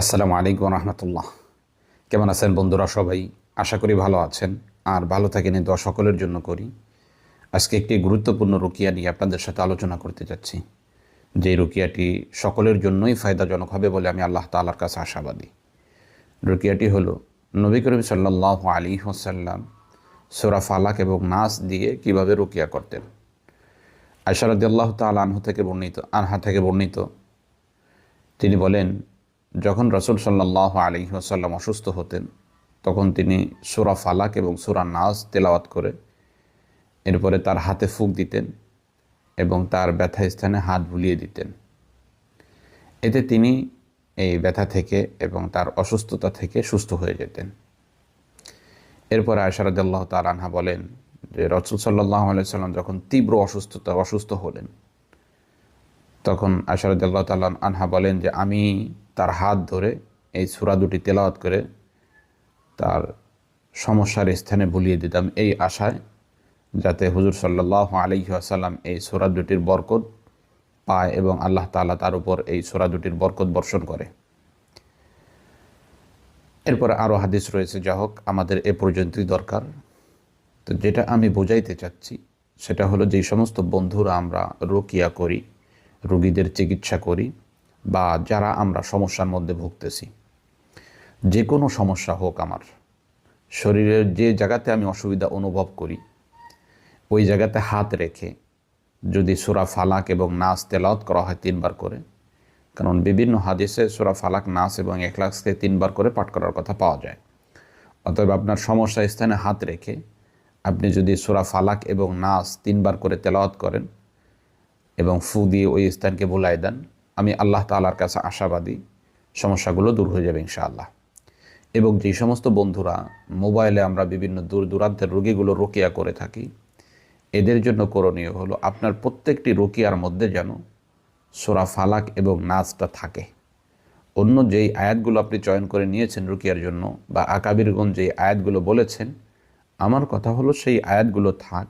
আসসালামু আলাইকুম রহমতুল্লাহ। কেমন আছেন বন্ধুরা সবাই? আশা করি ভালো আছেন। আর ভালো থাকেন দোয়া সকলের জন্য করি। আজকে একটি গুরুত্বপূর্ণ রুকিয়া নিয়ে আপনাদের সাথে আলোচনা করতে যাচ্ছি। যে রুকিয়াটি সকলের জন্যই ফায়দাজনক হবে বলে আমি আল্লাহ তালার কাছে আশাবাদী। রুকিয়াটি হলো নবী করিম সাল্লাহ আলী হোসাল্লাম সোরা ফালাক এবং নাস দিয়ে কীভাবে রুকিয়া করতেন। আয়সারদি আল্লাহ তাল আনহু থেকে বর্ণিত আনহা থেকে বর্ণিত। তিনি বলেন যখন রসুল সাল্লাহ আলী আসাল্লাম অসুস্থ হতেন, তখন তিনি সুরা ফালাক এবং সুরা নাজ তেলাওয়াত করে এরপরে তার হাতে ফুক দিতেন এবং তার ব্যথা স্থানে হাত বুলিয়ে দিতেন। এতে তিনি এই ব্যথা থেকে এবং তার অসুস্থতা থেকে সুস্থ হয়ে যেতেন। এরপরে আয়সারদাল্লাহ তাল আনহা বলেন যে, রসুল সাল্লাহ আলাইসাল্লাম যখন তীব্র অসুস্থতা, অসুস্থ হলেন, তখন আশারদাল্লাহ তাল্লাহ আনহা বলেন যে, আমি তার হাত ধরে এই সুরা দুটি তেলাওয়াত করে তার সমস্যার স্থানে ভুলিয়ে দিতাম এই আশায় যাতে হুজুর সাল্লাহ আলহি আসাল্লাম এই সোরা দুটির বরকত পায় এবং আল্লাহ তালা তার উপর এই সোরা দুটির বরকত বর্ষণ করে। এরপরে আরও হাদিস রয়েছে, যা হোক, আমাদের এ পর্যন্তই দরকার। তো যেটা আমি বোঝাইতে চাচ্ছি, সেটা হলো যেই সমস্ত বন্ধুরা আমরা রোকিয়া করি, রোগীদের চিকিৎসা করি বা যারা আমরা সমস্যার মধ্যে ভুগতেছি। যে কোনো সমস্যা হোক আমার। শরীরের যে জায়গাতে আমি অসুবিধা অনুভব করি, ওই জায়গাতে হাত রেখে যদি সুরা ফালাক এবং নাচ তেলাওত করা হয় তিনবার করে, কারণ বিভিন্ন হাদিসে সুরা ফালাক নাচ এবং এক লাখকে তিনবার করে পাঠ করার কথা পাওয়া যায়। অতএব আপনার সমস্যা স্থানে হাত রেখে আপনি যদি সুরা ফালাক এবং নাচ তিনবার করে তেলাওয়াত করেন এবং ফু দিয়ে ওই স্থানকে ভুলাই দেন আমি আল্লাহ তালার কাছে আশাবাদী, সমস্যাগুলো দূর হয়ে যাবে ইনশাআল্লাহ। এবং যেই সমস্ত বন্ধুরা মোবাইলে আমরা বিভিন্ন দূর দূরান্তের রোগীগুলো রোকিয়া করে থাকি, এদের জন্য করণীয় হলো আপনার প্রত্যেকটি রোকিয়ার মধ্যে যেন সোরা ফালাক এবং নাচটা থাকে। অন্য যেই আয়াতগুলো আপনি চয়ন করে নিয়েছেন রুকিয়ার জন্য বা আকাবিরগঞ্জ যেই আয়াতগুলো বলেছেন, আমার কথা হলো সেই আয়াতগুলো থাক,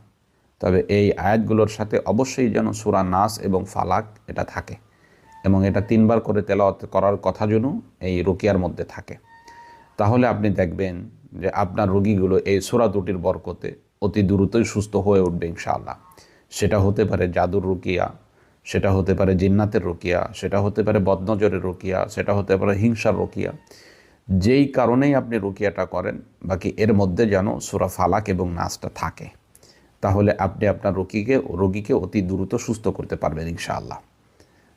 তবে এই আয়াতগুলোর সাথে অবশ্যই যেন সুরা নাস এবং ফালাক এটা থাকে। এবং এটা তিনবার করে তেলাওয়াত করার কথা যেন এই রুকিয়ার মধ্যে থাকে। তাহলে আপনি দেখবেন যে আপনার রোগীগুলো এই সোরা দুটির বরকতে অতি দ্রুতই সুস্থ হয়ে উঠবে ইনশাআল্লাহ। সেটা হতে পারে জাদুর রুকিয়া, সেটা হতে পারে জিন্নাতের রুকিয়া, সেটা হতে পারে বদনজরের রুকিয়া, সেটা হতে পারে হিংসার রুকিয়া। যেই কারণেই আপনি রুকিয়াটা করেন, বাকি এর মধ্যে যেন সুরা ফালাক এবং নাচটা থাকে। তাহলে আপনি আপনার রোগীকে রোগীকে অতি দ্রুত সুস্থ করতে পারবেন ইনশাআল্লাহ।